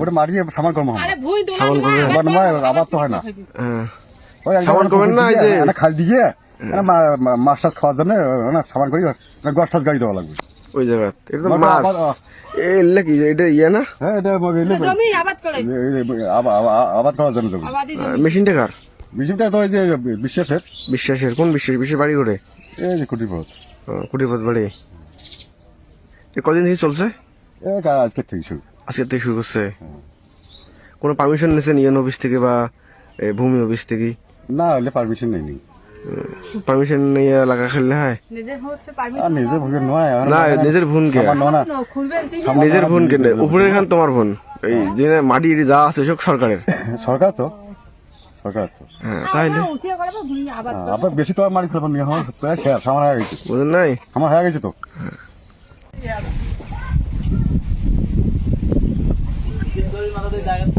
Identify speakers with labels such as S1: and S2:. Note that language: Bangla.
S1: ওটা মাটি দিয়ে সামান কর্ম হয় আবার নয় আবার তো হয় না।
S2: হ্যাঁ।
S1: ওই
S2: সাবান করবেন না, এই যে-
S1: খাল দিয়ে মা- মাছ টাছ খাওয়ার জন্য না সাবান করি না গছ টাছ গাড়ি দেওয়া লাগবে।
S2: ওই জায়গা এটা তো মাছ। এলে কি এটা ইয়ে না?
S1: হ্যাঁ এটা
S3: জমি আবাদ করে।
S1: আবাদ করার জন্য জমি।
S2: মেশিনটা কার?
S1: বিষয়টা তো ওই যে বিশ্বাসের।
S2: বিশ্বাসের কোন বিশ্বাস বিশ্বাস বাড়ি করে
S1: এই যে কুটির পথ
S2: কুটিপথ বাড়ি। এ কদিন থেকে চলছে?
S1: আজকের থেকে শুরু।
S2: আজকে থেকে শুরু করছে। কোনো পারমিশন নিয়েছেন ইউএন অফিস থেকে বা ভূমি অফিস থেকে?
S1: না হলে পারমিশন নেই নি।
S2: পারমিশন নিয়ে লাগা খেললে হয়?
S3: নিজের হচ্ছে
S1: আর নিজে ভুগে নয়
S2: না নিজের ভুন কে? নিজের ভুন কে উপরের খান তোমার ভুন এই যে মাটি যা আছে সব সরকারের।
S1: সরকার তো? সরকার তো।
S2: হ্যাঁ তাইলে?
S3: আবাদ
S1: হ্যাঁ, আপনার বেশি তো মারি ফেলবেন নিয়ে আমার আমার হয়ে গেছে।
S2: বুঝলেন নাই?
S1: আমার হয়ে গেছে তো?
S3: করে